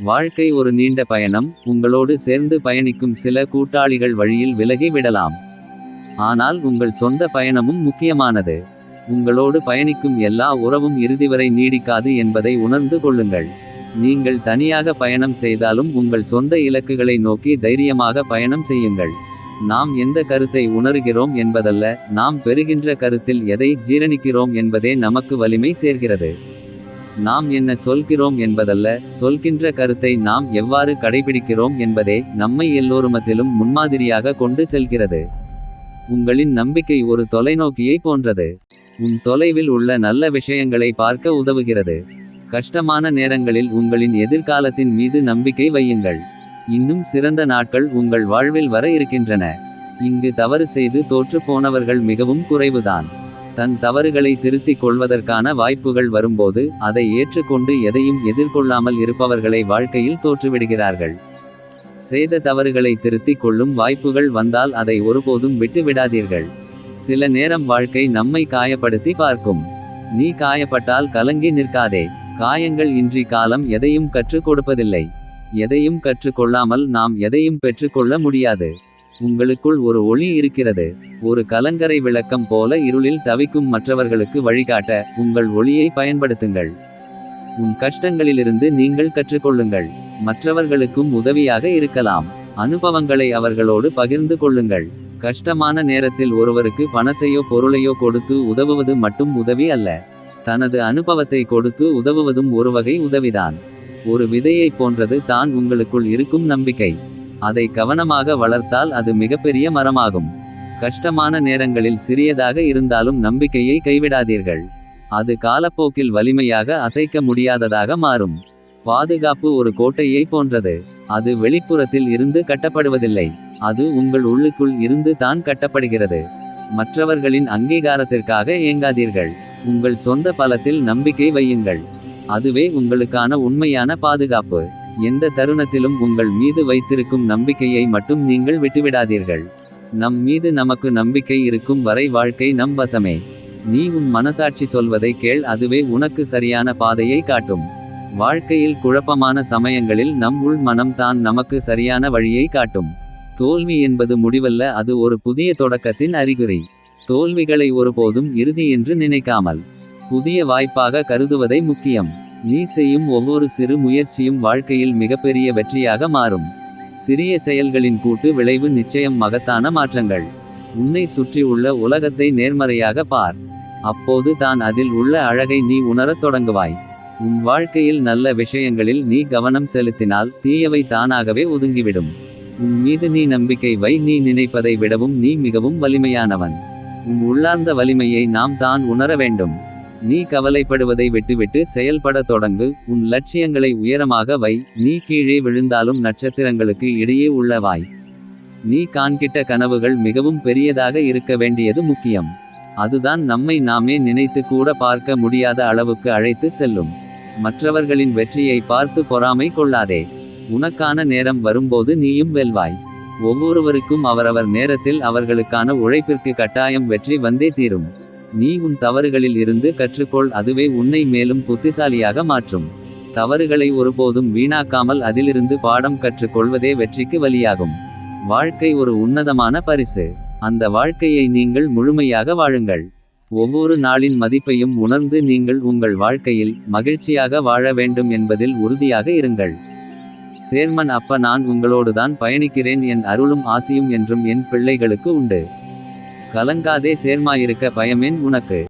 வாழ்க்கை ஒரு நீண்ட பயணம் உங்களோடு சேர்ந்து பயணிக்கும் சில கூட்டாளிகள் வழியில் விலகி விடலாம். ஆனால் உங்கள் சொந்த பயணமும் முக்கியமானது. உங்களோடு பயணிக்கும் எல்லா உறவும் இறுதிவரை நீடிக்காது என்பதை உணர்ந்து கொள்ளுங்கள். நீங்கள் தனியாக பயணம் செய்தாலும் உங்கள் சொந்த இலக்குகளை நோக்கி தைரியமாக பயணம் செய்யுங்கள். நாம் எந்த கருத்தை உணர்கிறோம் என்பதல்ல நாம் பெறுகின்ற கருத்தில் எதை ஜீரணிக்கிறோம் என்பதே நமக்கு வலிமை சேர்க்கிறது நாம் என்ன சொல்கிறோம் என்பதல்ல சொல்கின்ற கருத்தை நாம் எவ்வாறு கடைபிடிக்கிறோம் என்பதே நம்மை எல்லோருமத்திலும் முன்மாதிரியாக கொண்டு செல்கிறது. உங்களின் நம்பிக்கை ஒரு தொலைநோக்கியை போன்றது. உன் தொலைவில் உள்ள நல்ல விஷயங்களை பார்க்க உதவுகிறது. கஷ்டமான நேரங்களில் உங்களின் எதிர்காலத்தின் மீது நம்பிக்கை வையுங்கள். இன்னும் சிறந்த நாட்கள் உங்கள் வாழ்வில் வர இருக்கின்றன. இங்கு தவறு செய்து தோற்று போனவர்கள் மிகவும் குறைவுதான். தன் தவறுகளை திருத்திக் கொள்வதற்கான வாய்ப்புகள் வரும்போது அதை ஏற்றுக்கொண்டு எதையும் எதிர்கொள்ளாமல் இருப்பவர்களை வாழ்க்கையில் தோற்றுவிடுகிறார்கள். செய்த தவறுகளை திருத்திக் கொள்ளும் வாய்ப்புகள் வந்தால் அதை ஒருபோதும் விட்டு விடாதீர்கள் சில நேரம் வாழ்க்கை நம்மை காயப்படுத்தி பார்க்கும். நீ காயப்பட்டால் கலங்கி நிற்காதே. காயங்கள் இன்றி காலம் எதையும் கற்றுக் கொடுப்பதில்லை. எதையும் கற்றுக்கொள்ளாமல் நாம் எதையும் பெற்றுக்கொள்ள முடியாது. உங்களுக்குள் ஒரு ஒளி இருக்கிறது. ஒரு கலங்கரை விளக்கம் போல இருளில் தவிக்கும் மற்றவர்களுக்கு வழிகாட்ட உங்கள் ஒளியை பயன்படுத்துங்கள். உன் கஷ்டங்களிலிருந்து நீங்கள் கற்றுக்கொள்ளுங்கள். மற்றவர்களுக்கும் உதவியாக இருக்கலாம். அனுபவங்களை அவர்களோடு பகிர்ந்து கொள்ளுங்கள். கஷ்டமான நேரத்தில் ஒருவருக்கு பணத்தையோ பொருளையோ கொடுத்து உதவுவது மட்டும் உதவி அல்ல. தனது அனுபவத்தை கொடுத்து உதவுவதும் ஒரு வகை உதவிதான். ஒரு விதையைப் போன்றது தான் உங்களுக்குள் இருக்கும் நம்பிக்கை. அதை கவனமாக வளர்த்தால் அது மிகப்பெரிய மரமாகும். கஷ்டமான நேரங்களில் சிறியதாக இருந்தாலும் நம்பிக்கையை கைவிடாதீர்கள். அது காலப்போக்கில் வலிமையாக அசைக்க முடியாததாக மாறும். பாதுகாப்பு ஒரு கோட்டையை போன்றது. அது வெளிப்புறத்தில் இருந்து கட்டப்படுவதில்லை. அது உங்கள் உள்ளுக்குள் இருந்து தான் கட்டப்படுகிறது. மற்றவர்களின் அங்கீகாரத்திற்காக ஏங்காதீர்கள். உங்கள் சொந்த பலத்தில் நம்பிக்கை வையுங்கள். அதுவே உங்களுக்கான உண்மையான பாதுகாப்பு. எந்த தருணத்திலும் உங்கள் மீது வைத்திருக்கும் நம்பிக்கையை மட்டும் நீங்கள் விட்டுவிடாதீர்கள். நம் மீது நமக்கு நம்பிக்கை இருக்கும் வரை வாழ்க்கை நம் வசமே. நீ உன் மனசாட்சி சொல்வதை கேள் அதுவே உனக்கு சரியான பாதையை காட்டும். வாழ்க்கையில் குழப்பமான சமயங்களில் நம் உள் மனம் தான் நமக்கு சரியான வழியை காட்டும். தோல்வி என்பது முடிவல்ல அது ஒரு புதிய தொடக்கத்தின் அறிகுறி. தோல்விகளை ஒருபோதும் இறுதி என்று நினைக்காமல். புதிய வாய்ப்பாக கருதுவதை முக்கியம். நீ செய்யும் ஒவ்வொரு சிறு முயற்சியும் வாழ்க்கையில் மிகப்பெரிய வெற்றியாக மாறும். சிறிய செயல்களின் கூட்டு விளைவு நிச்சயம் மகத்தான மாற்றங்கள். உன்னை சுற்றி உள்ள உலகத்தை நேர்மறையாக பார். அப்போது தான் அதில் உள்ள அழகை நீ உணரத் தொடங்குவாய். உன் வாழ்க்கையில் நல்ல விஷயங்களில் நீ கவனம் செலுத்தினால் தீயவை தானாகவே ஒதுங்கிவிடும். உன் மீது நீ நம்பிக்கை வை நீ நினைப்பதை விடவும் நீ மிகவும் வலிமையானவன். உன் உள்ளார்ந்த வலிமையை நாம் தான் உணர வேண்டும். நீ கவலைப்படுவதை விட்டுவிட்டு செயல்பட தொடங்கு. உன் லட்சியங்களை உயரமாக வை. நீ கீழே விழுந்தாலும் நட்சத்திரங்களுக்கு இடையே உள்ளவாய் நீ காண்கிட்ட கனவுகள் மிகவும் பெரியதாக இருக்க வேண்டியது முக்கியம். அதுதான் நம்மை நாமே நினைத்து கூட பார்க்க முடியாத அளவுக்கு அழைத்து செல்லும். மற்றவர்களின் வெற்றியை பார்த்து பொறாமை கொள்ளாதே. உனக்கான நேரம் வரும்போது நீயும் வெல்வாய். ஒவ்வொருவருக்கும் அவரவர் நேரத்தில் அவர்களுக்கான உழைப்பிற்கு கட்டாயம் வெற்றி வந்தே தீரும். நீ உன் தவறுகளில் இருந்து கற்றுக்கொள் அதுவே உன்னை மேலும் புத்திசாலியாக மாற்றும். தவறுகளை ஒருபோதும் வீணாக்காமல் அதிலிருந்து பாடம் கற்றுக்கொள்வதே வெற்றிக்கு வழியாகும். வாழ்க்கை ஒரு உன்னதமான பரிசு. அந்த வாழ்க்கையை நீங்கள் முழுமையாக வாழுங்கள். ஒவ்வொரு நாளின் மதிப்பையும் உணர்ந்து நீங்கள் உங்கள் வாழ்க்கையில் மகிழ்ச்சியாக வாழ வேண்டும் என்பதில் உறுதியாக இருங்கள். சேர்மன் அப்ப நான் உங்களோடுதான் பயணிக்கிறேன். என் அருளும் ஆசியும் என்றும் என் பிள்ளைகளுக்கு உண்டு. கலங்காதே சேர்மாயிருக்க பயமேன் உனக்கு.